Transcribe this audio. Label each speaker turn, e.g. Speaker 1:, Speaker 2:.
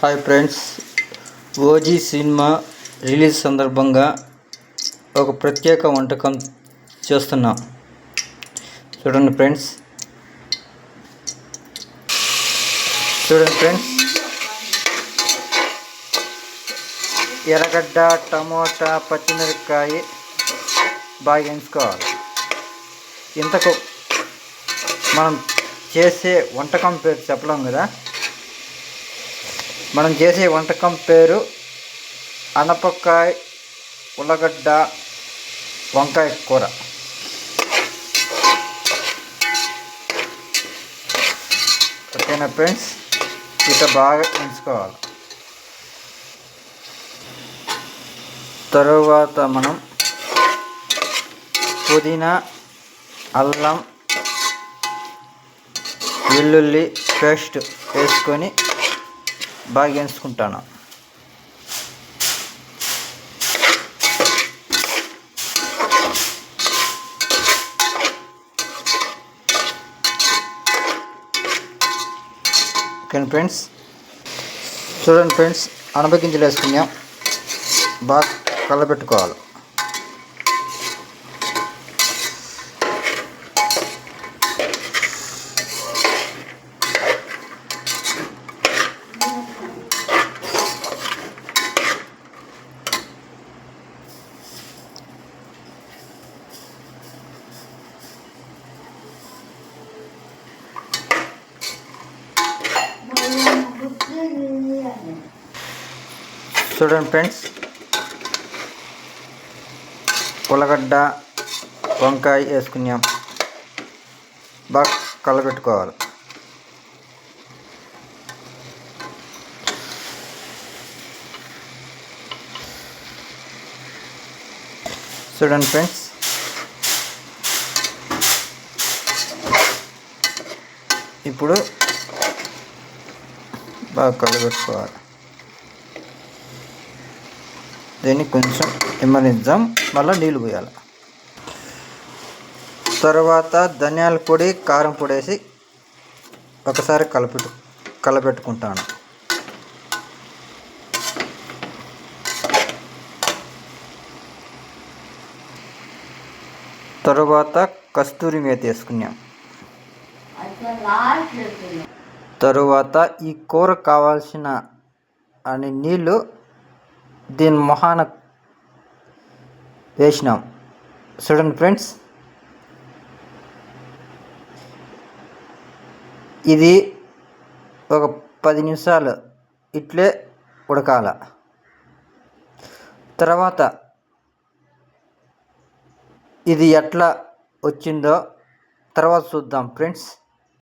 Speaker 1: Hi friends. OG cinema release సందర్భంగా ఒక ప్రత్యేక వంటకం చేస్తున్నాం. చూడండి ఫ్రెండ్స్. చూడండి ఫ్రెండ్స్. ఎర్రగడ్డ టమోటా పచ్చిమిరపకాయ బాగా ఎంచుకోవాలి ఇంతకు మనం చేసే వంటకం పేరు చెప్పలేం కదా? మనం చేసే వంటకం పేరు అనపకాయ ఉల్లగడ్డ వంకాయ కూర. ఓకేనా ఫ్రెండ్స్? ఇక బాగా ఎంచుకోవాలి. తరువాత మనం పుదీనా అల్లం వెల్లుల్లి పేస్ట్ వేసుకొని బాగా ఎంచుకుంటాను ఓకే ఫ్రెండ్స్? చూడండి ఫ్రెండ్స్ అనప గింజలు వేసుకున్నాం. బాగా కలపెట్టుకోవాలి చూడండి ఫ్రెండ్స్. ఉల్లగడ్డ వంకాయ వేసుకున్నాం. బాగా కలబెట్టుకోవాలి చూడండి ఫ్రెండ్స్. ఇప్పుడు బాగా కలబెట్టుకోవాలి. దీన్ని కొంచెం ఇమ్మనిద్దాం మళ్ళీ నీళ్ళు పోయాలి. తర్వాత ధనియాల పొడి కారం పొడి వేసి ఒకసారి కలపెట్టు కలపెట్టుకుంటాను తరువాత కస్తూరి మీద తీసుకున్నాం తరువాత ఈ కూర కావాల్సిన అని నీళ్ళు దీని మొహాన వేసినాం. చూడండి ఫ్రెండ్స్. ఇది ఒక పది నిమిషాలు ఇట్లే ఉడకాల. తర్వాత ఇది ఎట్లా వచ్చిందో తర్వాత చూద్దాం ఫ్రెండ్స్.